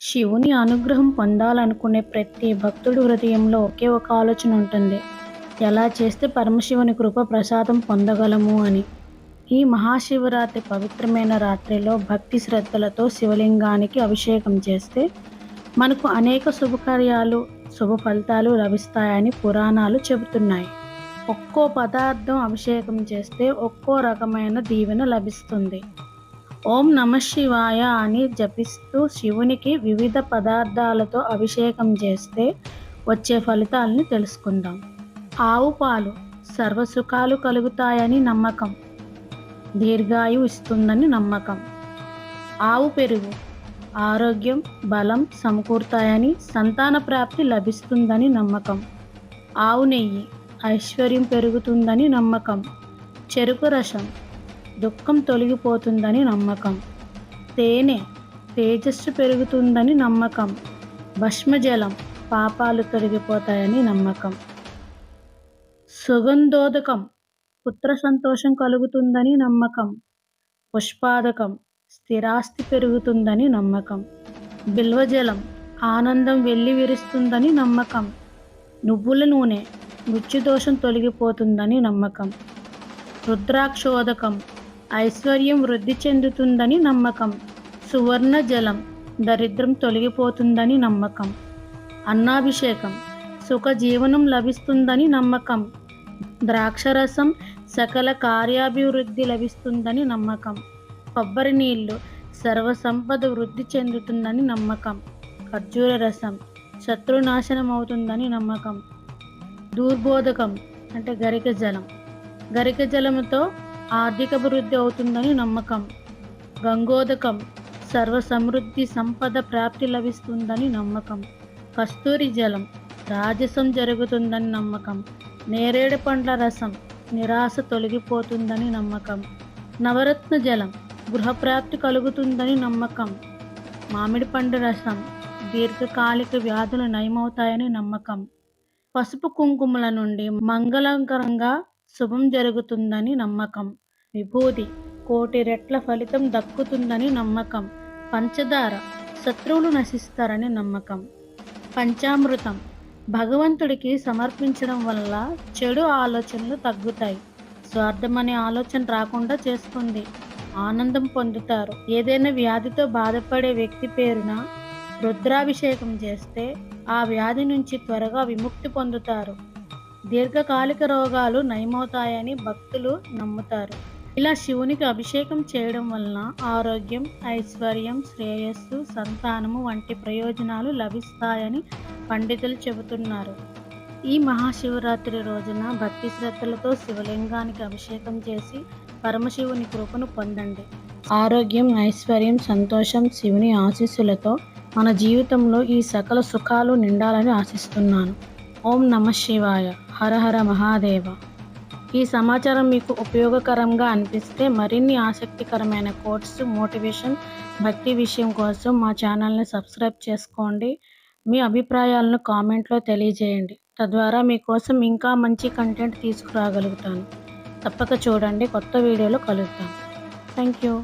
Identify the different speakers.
Speaker 1: శివుని అనుగ్రహం పొందాలనుకునే ప్రతి భక్తుడి హృదయంలో ఒకే ఒక ఆలోచన ఉంటుంది. ఎలా చేస్తే పరమశివుని కృప ప్రసాదం పొందగలము అని. ఈ మహాశివరాత్రి పవిత్రమైన రాత్రిలో భక్తి శ్రద్ధలతో శివలింగానికి అభిషేకం చేస్తే మనకు అనేక శుభకార్యాలు శుభ ఫలితాలు లభిస్తాయని పురాణాలు చెబుతున్నాయి. ఒక్కో పదార్థం అభిషేకం చేస్తే ఒక్కో రకమైన దీవెన లభిస్తుంది. ఓం నమ శివాయ అని జపిస్తూ శివునికి వివిధ పదార్థాలతో అభిషేకం చేస్తే వచ్చే ఫలితాలని తెలుసుకుందాం. ఆవు పాలు సర్వసుఖాలు కలుగుతాయని నమ్మకం. దీర్ఘాయు ఇస్తుందని నమ్మకం. ఆవు పెరుగు ఆరోగ్యం బలం సమకూరుతాయని సంతాన ప్రాప్తి లభిస్తుందని నమ్మకం. ఆవు నెయ్యి ఐశ్వర్యం పెరుగుతుందని నమ్మకం. చెరుకు రసం దుఃఖం తొలగిపోతుందని నమ్మకం. తేనె తేజస్సు పెరుగుతుందని నమ్మకం. భస్మజలం పాపాలు తొలగిపోతాయని నమ్మకం. సుగంధోదకం పుత్ర సంతోషం కలుగుతుందని నమ్మకం. పుష్పాదకం స్థిరాస్తి పెరుగుతుందని నమ్మకం. బిల్వజలం ఆనందం వెళ్ళి విరుస్తుందని నమ్మకం. నువ్వుల నూనె మృత్యుదోషం తొలగిపోతుందని నమ్మకం. రుద్రాక్షోదకం ఐశ్వర్యం వృద్ధి చెందుతుందని నమ్మకం. సువర్ణ జలం దరిద్రం తొలగిపోతుందని నమ్మకం. అన్నాభిషేకం సుఖ జీవనం లభిస్తుందని నమ్మకం. ద్రాక్షరసం సకల కార్యాభివృద్ధి లభిస్తుందని నమ్మకం. కొబ్బరి నీళ్ళు సర్వసంపద వృద్ధి చెందుతుందని నమ్మకం. ఖర్జూర రసం శత్రునాశనం అవుతుందని నమ్మకం. దూర్బోధకం అంటే గరిక జలం. గరిక జలముతో ఆర్థిక అభివృద్ధి అవుతుందని నమ్మకం గంగోదకం సర్వ సమృద్ధి సంపద ప్రాప్తి లభిస్తుందని నమ్మకం కస్తూరి జలం రాజసం జరుగుతుందని నమ్మకం నేరేడు పండ్ల రసం నిరాశ తొలగిపోతుందని నమ్మకం నవరత్న జలం గృహప్రాప్తి కలుగుతుందని నమ్మకం మామిడి పండు రసం దీర్ఘకాలిక వ్యాధులు నయమవుతాయని నమ్మకం పసుపు కుంకుమల నుండి మంగళకరంగా శుభం జరుగుతుందని నమ్మకం. విభూది కోటి రెట్ల ఫలితం దక్కుతుందని నమ్మకం. పంచదార శత్రువులు నశిస్తారని నమ్మకం. పంచామృతం భగవంతుడికి సమర్పించడం వల్ల చెడు ఆలోచనలు తగ్గుతాయి. స్వార్థం అనే ఆలోచన రాకుండా చేస్తుంది. ఆనందం పొందుతారు. ఏదైనా వ్యాధితో బాధపడే వ్యక్తి పేరున రుద్రాభిషేకం చేస్తే ఆ వ్యాధి నుంచి త్వరగా విముక్తి పొందుతారు. దీర్ఘకాలిక రోగాలు నయమవుతాయని భక్తులు నమ్ముతారు. ఇలా శివునికి అభిషేకం చేయడం వలన ఆరోగ్యం ఐశ్వర్యం శ్రేయస్సు సంతానము వంటి ప్రయోజనాలు లభిస్తాయని పండితులు చెబుతున్నారు. ఈ మహాశివరాత్రి రోజున భక్తి శ్రద్ధలతో శివలింగానికి అభిషేకం చేసి పరమశివుని కృపను పొందండి. ఆరోగ్యం ఐశ్వర్యం సంతోషం శివుని ఆశీస్సులతో మన జీవితంలో ఈ సకల సుఖాలు నిండాలని ఆశిస్తున్నాను. ఓం నమ శివాయ. హర హర మహాదేవ. ఈ సమాచారం మీకు ఉపయోగకరంగా అనిపిస్తే మరిన్ని ఆసక్తికరమైన కోర్స్ మోటివేషన్ భక్తి విషయం కోసం మా ఛానల్ని సబ్స్క్రైబ్ చేసుకోండి. మీ అభిప్రాయాలను కామెంట్లో తెలియజేయండి. తద్వారా మీకోసం ఇంకా మంచి కంటెంట్ తీసుకురాగలుగుతాను. తప్పక చూడండి. కొత్త వీడియోలో కలుద్దాం. Thank you.